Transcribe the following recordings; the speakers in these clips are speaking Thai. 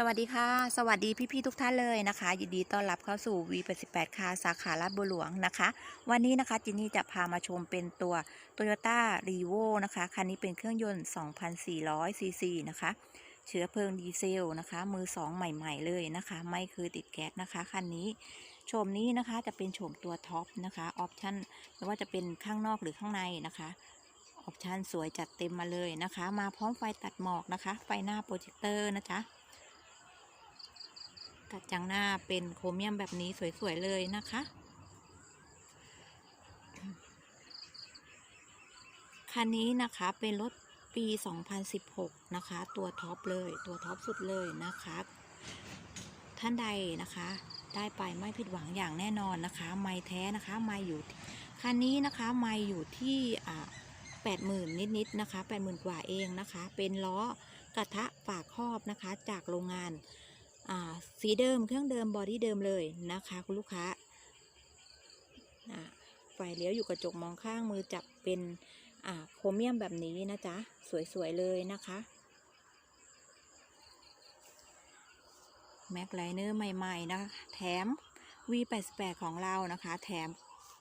สวัสดีค่ะ สวัสดีพี่ๆทุกท่านเลยนะคะยินดีต้อนรับเข้าสู่ V88 คาสาขาลาดบัวหลวงนะคะ วันนี้นะคะจินนี่จะพามาชมเป็นตัว Toyota r e v o นะคะคันนี้เป็นเครื่องยนต์ 2,400 ซีซีนะคะ เชื้อเพลิงดีเซลนะคะ มือ2ใหม่ ๆ เลยนะคะ ไม่เคยติดแก๊สนะคะคันนี้โฉมนี้นะคะจะเป็นโฉมตัวท็อปนะคะออปชั่นไม่ว่าจะเป็นข้างนอกหรือข้างในนะคะออปชั่นสวยจัดเต็มมาเลยนะคะ มาพร้อมไฟตัดหมอกนะคะ ไฟหน้าโปรเจคเตอร์นะจ๊ะ กระจังหน้าเป็นโครเมียมแบบนี้สวย ๆ เลยนะคะ คันนี้นะคะเป็นรถปี 2016 นะคะ ตัวท็อปเลยตัวท็อปสุดเลยนะคะ ท่านใดนะคะ ได้ไปไม่ผิดหวังอย่างแน่นอนนะคะ ไม่แท้นะคะ ไม่อยู่ คันนี้นะคะ ไม่อยู่ที่อ่าแปดหมื่นนิด ๆ นะคะแปดหมื่นกว่าเองนะคะ เป็นล้อกระทะฝากครอบนะคะ จากโรงงาน สีเดิมเครื่องเดิมบอดี้เดิมเลยนะคะคุณลูกค้าอ่าไฟเลี้ยวอยู่กระจกมองข้างมือจับเป็นโครเมียมแบบนี้นะจ๊ะ สวยๆเลยนะคะแม็กไลเนอร์ใหม่ๆนะคะแถม V88 ของเรานะคะ แถม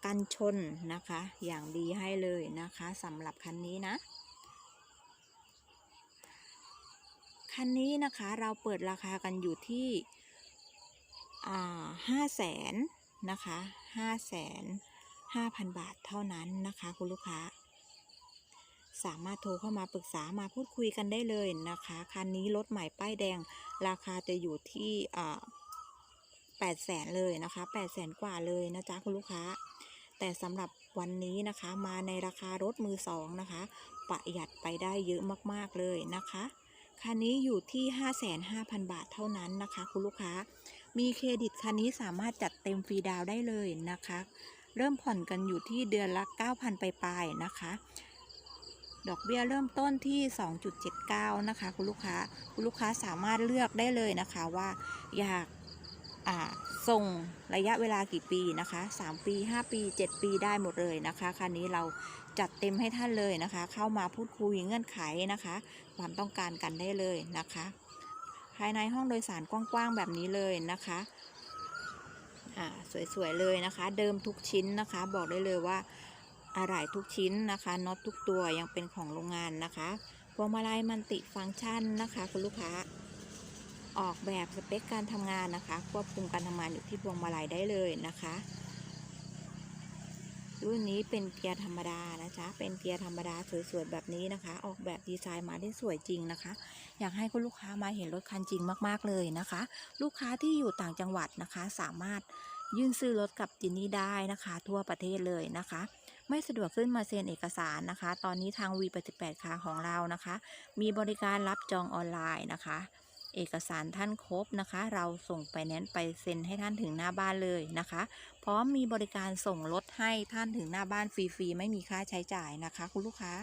กันชนนะคะ อย่างดีให้เลยนะคะสำหรับคันนี้นะ คันนี้นะคะเราเปิดราคากันอยู่ที่ห้าแสนนะคะห้าแสนห้าพันบาทเท่านั้นนะคะคุณลูกค้า สามารถโทรเข้ามาปรึกษามาพูดคุยกันได้เลยนะคะ คันนี้รถใหม่ป้ายแดง ราคาจะอยู่ที่แปดแสนเลยนะคะแปดแสนกว่าเลยนะจ๊ะคุณลูกค้า แต่สำหรับวันนี้นะคะมาในราคารถมือสองนะคะ ประหยัดไปได้เยอะมากๆเลยนะคะ คันนี้อยู่ที่ 55,000 บาทเท่านั้นนะคะ คุณลูกค้า มีเครดิตคันนี้สามารถจัดเต็มฟรีดาวได้เลยนะคะ เริ่มผ่อนกันอยู่ที่เดือนละ 9,000 ไปปลายๆนะคะ ดอกเบี้ยเริ่มต้นที่ 2.79 นะคะ คุณลูกค้า คุณลูกค้าสามารถเลือกได้เลยนะคะว่าอยาก ส่งระยะเวลากี่ปีนะคะ 3 ปี 5 ปี 7 ปีได้หมดเลยนะคะคันนี้เราจัดเต็มให้ท่านเลยนะคะ เข้ามาพูดคุยเงื่อนไขนะคะ ความต้องการกันได้เลยนะคะ ภายในห้องโดยสารกว้างๆแบบนี้เลยนะคะอ่าสวยๆเลยนะคะ เดิมทุกชิ้นนะคะ บอกได้เลยว่าอะไหล่ทุกชิ้นนะคะน็อตทุกตัวยังเป็นของโรงงานนะคะพวงมาลัยมันติฟังก์ชันนะคะ คุณลูกค้า ออกแบบสเปคการทำงานนะคะ ควบคุมการทำงานอยู่ที่พวงมาลัยได้เลยนะคะ รุ่นนี้เป็นเกียร์ธรรมดานะจ๊ะเป็นเกียร์ธรรมดาสวยๆแบบนี้นะคะ ออกแบบดีไซน์มาได้สวยจริงนะคะ อยากให้คุณลูกค้ามาเห็นรถคันจริงมากๆเลยนะคะ ลูกค้าที่อยู่ต่างจังหวัดนะคะ สามารถยื่นซื้อรถกับจินนี่ได้นะคะ ทั่วประเทศเลยนะคะ ไม่สะดวกขึ้นมาเซ็นเอกสารนะคะ ตอนนี้ทาง V88 คาของเรานะคะ มีบริการรับจองออนไลน์นะคะ เอกสารท่านครบนะคะ เราส่งไปแนนซ์ไปเซ็นให้ท่านถึงหน้าบ้านเลยนะคะ พร้อมมีบริการส่งรถให้ท่านถึงหน้าบ้านฟรีๆไม่มีค่าใช้จ่ายนะคะ คุณลูกค้า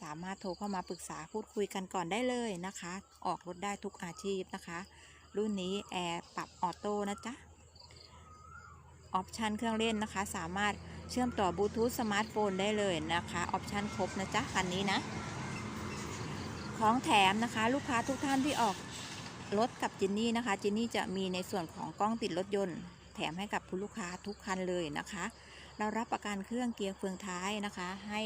สามารถโทรเข้ามาปรึกษาพูดคุยกันก่อนได้เลยนะคะ ออกรถได้ทุกอาชีพนะคะ รุ่นนี้แอร์ปรับออโต้นะจ๊ะออปชันเครื่องเล่นนะคะ สามารถเชื่อมต่อบลูทูธสมาร์ทโฟนได้เลยนะคะออปชันครบนะจ๊ะคันนี้นะ ของแถมนะคะ ลูกค้าทุกท่านที่ออก รถกับจินนี่นะคะจินนี่จะมีในส่วนของกล้องติดรถยนต์ แถมให้กับคุณลูกค้าทุกคันเลยนะคะ เรารับประกันเครื่องเกียร์เฟืองท้ายนะคะ ให้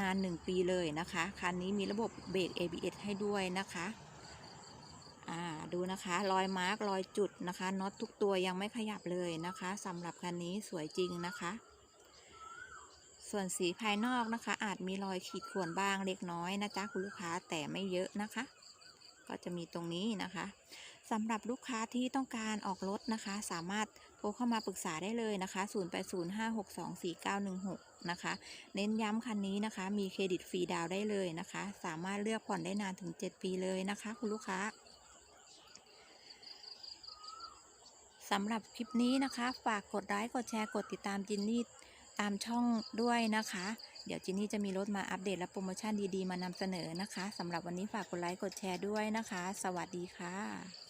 นาน 1 ปีเลยนะคะคันนี้มีระบบเบรก ABS ให้ด้วยนะคะดูนะคะรอยมาร์กรอยจุดนะคะน็อตทุกตัวยังไม่ขยับเลยนะคะสำหรับคันนี้สวยจริงนะคะ ส่วนสีภายนอกนะคะ อาจมีรอยขีดข่วนบ้างเล็กน้อยนะจ๊ะคุณลูกค้าแต่ไม่เยอะนะคะ ก็จะมีตรงนี้นะคะสำหรับลูกค้าที่ต้องการออกรถนะคะ สามารถโทรเข้ามาปรึกษาได้เลยนะคะ 0805624916 นะคะ เน้นย้ำคันนี้นะคะ มีเครดิตฟรีดาวได้เลยนะคะ สามารถเลือกผ่อนได้นานถึง 7 ปีเลยนะคะ คุณลูกค้าสำหรับคลิปนี้นะคะ ฝากกดไลค์กดแชร์กดติดตามจินนี่ ตามช่องด้วยนะคะ เดี๋ยวจินนี่จะมีรถมาอัปเดตและโปรโมชั่นดีๆมานำเสนอนะคะสำหรับวันนี้ฝากกดไลค์กดแชร์ด้วยนะคะ สวัสดีค่ะ